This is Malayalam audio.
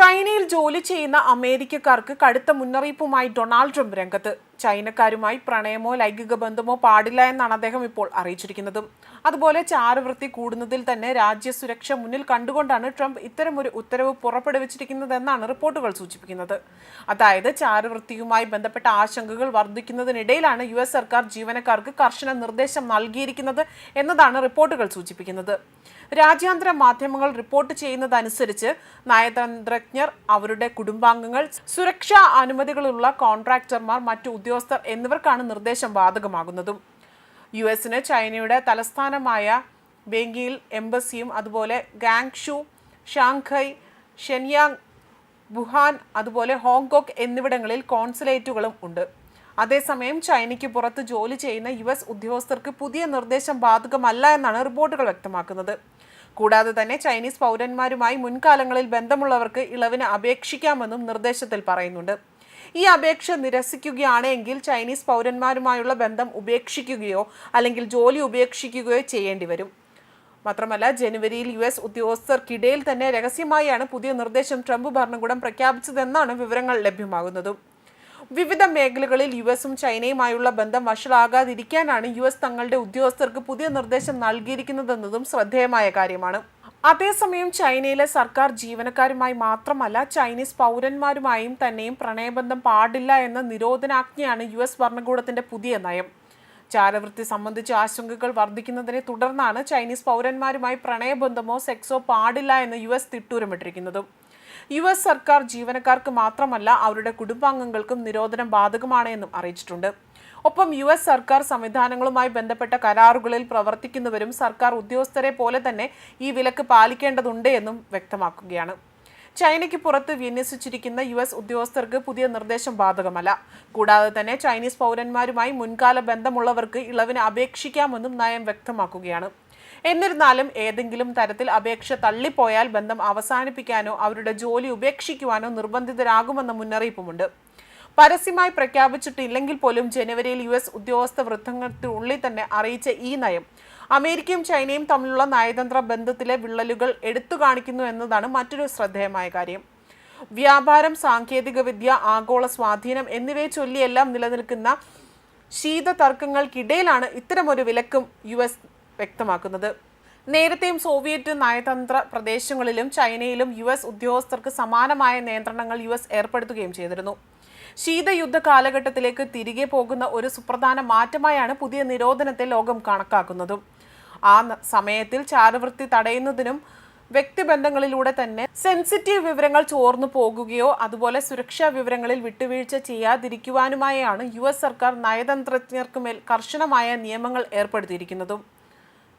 ചൈനയിൽ ജോലി ചെയ്യുന്ന അമേരിക്കക്കാർക്ക് കടുത്ത മുന്നറിയിപ്പുമായി ഡൊണാൾഡ് ട്രംപ് രംഗത്ത്. ചൈനക്കാരുമായി പ്രണയമോ ലൈംഗിക ബന്ധമോ പാടില്ല എന്നാണ് അദ്ദേഹം ഇപ്പോൾ അറിയിച്ചിരിക്കുന്നത്. അതുപോലെ ചാരവൃത്തി കൂടുന്നതിൽ തന്നെ രാജ്യസുരക്ഷ മുന്നിൽ കണ്ടുകൊണ്ടാണ് ട്രംപ് ഇത്തരമൊരു ഉത്തരവ് പുറപ്പെടുവിച്ചിരിക്കുന്നതെന്നാണ് റിപ്പോർട്ടുകൾ സൂചിപ്പിക്കുന്നത്. അതായത് ചാരവൃത്തിയുമായി ബന്ധപ്പെട്ട ആശങ്കകൾ വർദ്ധിക്കുന്നതിനിടയിലാണ് യു എസ് സർക്കാർ ജീവനക്കാർക്ക് കർശന നിർദ്ദേശം നൽകിയിരിക്കുന്നത് എന്നതാണ് റിപ്പോർട്ടുകൾ സൂചിപ്പിക്കുന്നത്. രാജ്യാന്തര മാധ്യമങ്ങൾ റിപ്പോർട്ട് ചെയ്യുന്നതനുസരിച്ച് നയതന്ത്രജ്ഞർ അവരുടെ കുടുംബാംഗങ്ങൾ സുരക്ഷാ അനുമതികളുള്ള കോൺട്രാക്ടർമാർ മറ്റു ഉദ്യോഗസ്ഥർ എന്നിവർക്കാണ് നിർദ്ദേശം ബാധകമാകുന്നതും യു എസിന് ചൈനയുടെ തലസ്ഥാനമായ ബെങ്കിയിൽ എംബസിയും അതുപോലെ ഗാങ്ഷു ഷാങ്ഹൈ ഷെൻയാങ് വുഹാൻ അതുപോലെ ഹോങ്കോങ് എന്നിവിടങ്ങളിൽ കോൺസുലേറ്റുകളും ഉണ്ട്. അതേസമയം ചൈനയ്ക്ക് പുറത്ത് ജോലി ചെയ്യുന്ന യു എസ് ഉദ്യോഗസ്ഥർക്ക് പുതിയ നിർദ്ദേശം ബാധകമല്ല എന്നാണ് റിപ്പോർട്ടുകൾ വ്യക്തമാക്കുന്നത്. കൂടാതെ തന്നെ ചൈനീസ് പൗരന്മാരുമായി മുൻകാലങ്ങളിൽ ബന്ധമുള്ളവർക്ക് ഇളവിന് അപേക്ഷിക്കാമെന്നും നിർദ്ദേശത്തിൽ പറയുന്നുണ്ട്. ഈ അപേക്ഷ നിരസിക്കുകയാണെങ്കിൽ ചൈനീസ് പൗരന്മാരുമായുള്ള ബന്ധം ഉപേക്ഷിക്കുകയോ അല്ലെങ്കിൽ ജോലി ഉപേക്ഷിക്കുകയോ ചെയ്യേണ്ടി വരും. മാത്രമല്ല ജനുവരിയിൽ യു എസ് ഉദ്യോഗസ്ഥർക്കിടയിൽ തന്നെ രഹസ്യമായാണ് പുതിയ നിർദ്ദേശം ട്രംപ് ഭരണകൂടം പ്രഖ്യാപിച്ചതെന്നാണ് വിവരങ്ങൾ ലഭ്യമാകുന്നതും. വിവിധ മേഖലകളിൽ യു എസും ചൈനയുമായുള്ള ബന്ധം വഷളാകാതിരിക്കാനാണ് യു എസ് തങ്ങളുടെ ഉദ്യോഗസ്ഥർക്ക് പുതിയ നിർദ്ദേശം നൽകിയിരിക്കുന്നതെന്നതും ശ്രദ്ധേയമായ കാര്യമാണ്. അതേസമയം ചൈനയിലെ സർക്കാർ ജീവനക്കാരുമായി മാത്രമല്ല ചൈനീസ് പൗരന്മാരുമായും തന്നെയും പ്രണയബന്ധം പാടില്ല എന്ന നിരോധനാജ്ഞയാണ് യു എസ് ഭരണകൂടത്തിന്റെ പുതിയ നയം. ചാരവൃത്തി സംബന്ധിച്ച ആശങ്കകൾ വർദ്ധിക്കുന്നതിനെ തുടർന്നാണ് ചൈനീസ് പൗരന്മാരുമായി പ്രണയബന്ധമോ സെക്സോ പാടില്ല എന്ന് യു എസ് തിട്ടൂരമിട്ടിരിക്കുന്നതും. യു എസ് സർക്കാർ ജീവനക്കാർക്ക് മാത്രമല്ല അവരുടെ കുടുംബാംഗങ്ങൾക്കും നിരോധനം ബാധകമാണ് എന്നും അറിയിച്ചിട്ടുണ്ട്. ഒപ്പം യു എസ് സർക്കാർ സംവിധാനങ്ങളുമായി ബന്ധപ്പെട്ട കരാറുകളിൽ പ്രവർത്തിക്കുന്നവരും സർക്കാർ ഉദ്യോഗസ്ഥരെ പോലെ തന്നെ ഈ വിലക്ക് പാലിക്കേണ്ടതുണ്ട് എന്നും വ്യക്തമാക്കുകയാണ്. ചൈനയ്ക്ക് പുറത്ത് വിന്യസിച്ചിരിക്കുന്ന യു എസ് ഉദ്യോഗസ്ഥർക്ക് പുതിയ നിർദ്ദേശം ബാധകമല്ല. കൂടാതെ തന്നെ ചൈനീസ് പൗരന്മാരുമായി മുൻകാല ബന്ധമുള്ളവർക്ക് ഇളവിന് അപേക്ഷിക്കാമെന്നും നയം വ്യക്തമാക്കുകയാണ്. എന്നിരുന്നാലും ഏതെങ്കിലും തരത്തിൽ അപേക്ഷ തള്ളിപ്പോയാൽ ബന്ധം അവസാനിപ്പിക്കാനോ അവരുടെ ജോലി ഉപേക്ഷിക്കുവാനോ നിർബന്ധിതരാകുമെന്ന മുന്നറിയിപ്പുമുണ്ട്. പരസ്യമായി പ്രഖ്യാപിച്ചിട്ടില്ലെങ്കിൽ പോലും ജനുവരിയിൽ യു എസ് ഉദ്യോഗസ്ഥ വൃത്തങ്ങൾക്കുള്ളിൽ തന്നെ അറിയിച്ച ഈ നയം. അമേരിക്കയും ചൈനയും തമ്മിലുള്ള നയതന്ത്ര ബന്ധത്തിലെ വിള്ളലുകൾ എടുത്തു കാണിക്കുന്നു എന്നതാണ് മറ്റൊരു ശ്രദ്ധേയമായ കാര്യം. വ്യാപാരം സാങ്കേതികവിദ്യ ആഗോള സ്വാധീനം എന്നിവയെ ചൊല്ലിയെല്ലാം നിലനിൽക്കുന്ന ശീത തർക്കങ്ങൾക്കിടയിലാണ് ഇത്തരമൊരു വിലക്കും യു എസ് വ്യക്തമാക്കുന്നത്. നേരത്തെയും സോവിയറ്റ് നയതന്ത്ര പ്രദേശങ്ങളിലും ചൈനയിലും യു എസ് ഉദ്യോഗസ്ഥർക്ക് സമാനമായ നിയന്ത്രണങ്ങൾ യു എസ് ഏർപ്പെടുത്തുകയും ചെയ്തിരുന്നു. ശീതയുദ്ധ കാലഘട്ടത്തിലേക്ക് തിരികെ പോകുന്ന ഒരു സുപ്രധാന മാറ്റമായാണ് പുതിയ നിരോധനത്തെ ലോകം കണക്കാക്കുന്നതും. ആ സമയത്തിൽ ചാരവൃത്തി തടയുന്നതിനും വ്യക്തിബന്ധങ്ങളിലൂടെ തന്നെ സെൻസിറ്റീവ് വിവരങ്ങൾ ചോർന്നു പോകുകയോ അതുപോലെ സുരക്ഷാ വിവരങ്ങളിൽ വിട്ടുവീഴ്ച ചെയ്യാതിരിക്കുവാനുമായാണ് യു എസ് സർക്കാർ നയതന്ത്രജ്ഞർക്കുമേൽ കർശനമായ നിയമങ്ങൾ ഏർപ്പെടുത്തിയിരിക്കുന്നതും.